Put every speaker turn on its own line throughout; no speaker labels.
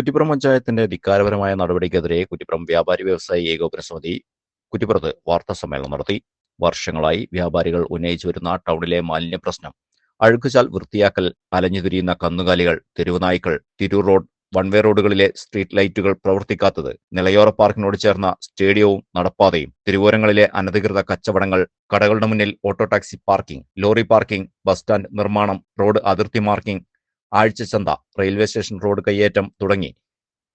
കുറ്റിപ്പുറം പഞ്ചായത്തിന്റെ ധിക്കാരപരമായ നടപടിക്കെതിരെ കുറ്റിപ്പുറം വ്യാപാരി വ്യവസായി ഏകോപന സമിതി കുറ്റിപ്പുറത്ത് വാർത്താ സമ്മേളനം നടത്തി. വർഷങ്ങളായി വ്യാപാരികൾ ഉന്നയിച്ചു വരുന്ന ടൗണിലെ മാലിന്യ പ്രശ്നം അഴുക്കുചാൽ വൃത്തിയാക്കൽ അലഞ്ഞുതിരിയുന്ന കന്നുകാലികൾ തെരുവുനായ്ക്കൾ തിരൂർ റോഡ് വൺവേ റോഡുകളിലെ സ്ട്രീറ്റ് ലൈറ്റുകൾ പ്രവർത്തിക്കാത്തത് നിലയോറ പാർക്കിനോട് ചേർന്ന സ്റ്റേഡിയവും നടപ്പാതയും തിരുവോരങ്ങളിലെ അനധികൃത കച്ചവടങ്ങൾ കടകളുടെ മുന്നിൽ auto taxi parking lorry parking bus stand നിർമ്മാണം റോഡ് അതിർത്തി മാർക്കിംഗ് ആഴ്ചച്ചന്ത റെയിൽവേ സ്റ്റേഷൻ റോഡ് കയ്യേറ്റം തുടങ്ങി.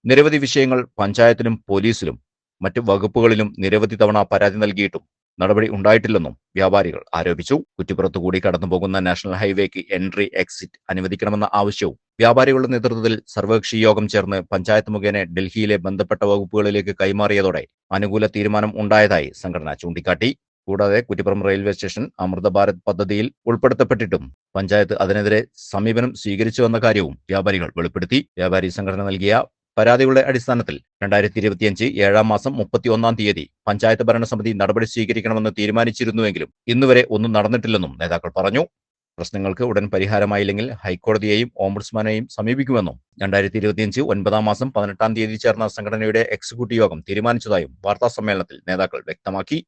നിരവധി വിഷയങ്ങൾ പഞ്ചായത്തിലും പോലീസിലും മറ്റു വകുപ്പുകളിലും നിരവധി തവണ പരാതി നൽകിയിട്ടും നടപടി ഉണ്ടായിട്ടില്ലെന്നും വ്യാപാരികൾ ആരോപിച്ചു. കുറ്റിപ്പുറത്തു കൂടി കടന്നുപോകുന്ന നാഷണൽ ഹൈവേക്ക് എൻട്രി എക്സിറ്റ് അനുവദിക്കണമെന്ന ആവശ്യവും വ്യാപാരികളുടെ നേതൃത്വത്തിൽ സർവകക്ഷി യോഗം ചേർന്ന് പഞ്ചായത്ത് മുഖേന ഡൽഹിയിലെ ബന്ധപ്പെട്ട വകുപ്പുകളിലേക്ക് കൈമാറിയതോടെ അനുകൂല തീരുമാനം ഉണ്ടായതായി സംഘടന ചൂണ്ടിക്കാട്ടി. കൂടാതെ കുറ്റിപ്പുറം റെയിൽവേ സ്റ്റേഷൻ അമൃത ഭാരത് പദ്ധതിയിൽ ഉൾപ്പെടുത്തപ്പെട്ടിട്ടും പഞ്ചായത്ത് അതിനെതിരെ സമീപനം സ്വീകരിച്ചുവെന്ന കാര്യവും വ്യാപാരികൾ വെളിപ്പെടുത്തി. വ്യാപാരി സംഘടന നൽകിയ പരാതികളുടെ അടിസ്ഥാനത്തിൽ രണ്ടായിരത്തി ഇരുപത്തിയഞ്ച് ഏഴാം മാസം മുപ്പത്തി ഒന്നാം തീയതി പഞ്ചായത്ത് ഭരണസമിതി നടപടി സ്വീകരിക്കണമെന്ന് തീരുമാനിച്ചിരുന്നുവെങ്കിലും ഇന്നുവരെ ഒന്നും നടന്നിട്ടില്ലെന്നും നേതാക്കൾ പറഞ്ഞു. പ്രശ്നങ്ങൾക്ക് ഉടൻ പരിഹാരമായില്ലെങ്കിൽ ഹൈക്കോടതിയെയും ഓംബുഡ്സ്മാനെയും സമീപിക്കുമെന്നും രണ്ടായിരത്തി ഇരുപത്തിയഞ്ച് ഒൻപതാം മാസം പതിനെട്ടാം തീയതി ചേർന്ന സംഘടനയുടെ എക്സിക്യൂട്ടീവ് യോഗം തീരുമാനിച്ചതായും വാർത്താ സമ്മേളനത്തിൽ നേതാക്കൾ വ്യക്തമാക്കി.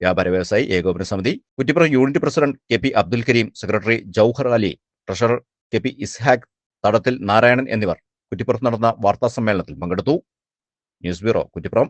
വ്യാപാര വ്യവസായി ഏകോപന സമിതി Kuttippuram unit president K P Abdul Kareem secretary Jouhar Ali treasurer K P Ishaq Thadathil Narayanan എന്നിവർ കുറ്റിപ്പുറത്ത് നടന്ന വാർത്താ സമ്മേളനത്തിൽ പങ്കെടുത്തു. News bureau Kuttippuram.